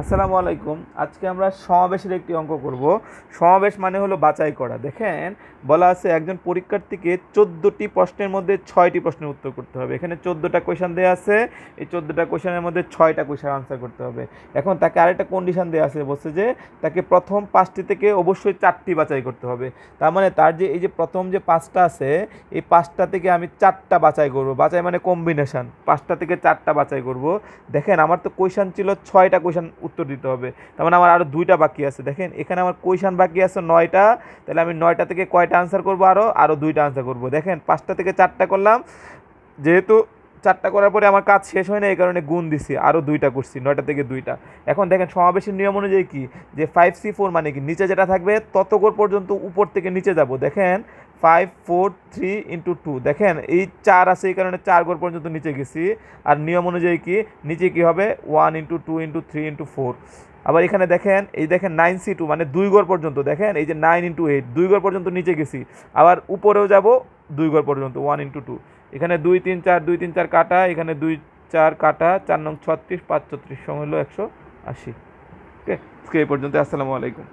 আসসালামু আলাইকুম। আজকে আমরা সমাবেশের একটি অঙ্ক করব। সমাবেশ মানে হলো বাছাই করা। দেখেন, বলা আছে একজন পরীক্ষার্থীকে চোদ্দোটি প্রশ্নের মধ্যে ছয়টি প্রশ্নের উত্তর করতে হবে। এখানে চোদ্দোটা কোয়েশন দেওয়া আছে। এই চোদ্দোটা কোয়েশনের মধ্যে ছয়টা কোয়েশন আনসার করতে হবে। এখন তাকে আরেকটা কন্ডিশন দেওয়া আছে, বলছে যে তাকে প্রথম পাঁচটি থেকে অবশ্যই চারটি বাছাই করতে হবে। তার মানে তার যে, এই যে প্রথম যে পাঁচটা আছে, এই পাঁচটা থেকে আমি চারটা বাছাই করব। বাছাই মানে কম্বিনেশন পাঁচটা থেকে চারটা বাছাই করব। দেখেন, আমার তো কোয়েশন ছিল ছয়টা কোয়েশন উত্তর দিতে হবে। তার মানে আমার আরও দুইটা বাকি আছে। দেখেন, এখানে আমার কোয়েশন বাকি আছে নয়টা। তাহলে আমি নয়টা থেকে কয়টা আনসার করব আরও আরও দুইটা আনসার করব। দেখেন, পাঁচটা থেকে চারটা করলাম। যেহেতু চারটা করার পরে আমার কাজ শেষ হয় না, এই কারণে গুণ দিছি। আরও দুইটা করছি, নয়টা থেকে দুইটা। এখন দেখেন, সমাবেশের নিয়ম অনুযায়ী কি? যে ফাইভ সি ফোর মানে কি? নিচে যেটা থাকবে, ততগোর পর্যন্ত উপর থেকে নিচে যাব। দেখেন five four three into two দেখেন, এই চার আছে এই কারণে চার গোর পর্যন্ত নিচে গেছি। আর নিয়ম অনুযায়ী কি? নিচে কি হবে? One into two into three into four আবার এখানে দেখেন, এই দেখেন নাইন সি টু মানে দুই গড় পর্যন্ত। দেখেন, এই যে নাইন ইন্টু এইট দুই গড় পর্যন্ত নিচে গেছি। আবার উপরেও যাব, দুই গড় পর্যন্ত ওয়ান ইন্টু টু এখানে দুই, তিন, চার, দুই, তিন, চার কাটা, এখানে দুই, চার কাটা, চার নং ছত্রিশ, পাঁচ ছত্রিশ, সময় হলো একশো আশি। ওকে এই পর্যন্ত আসসালামু আলাইকুম।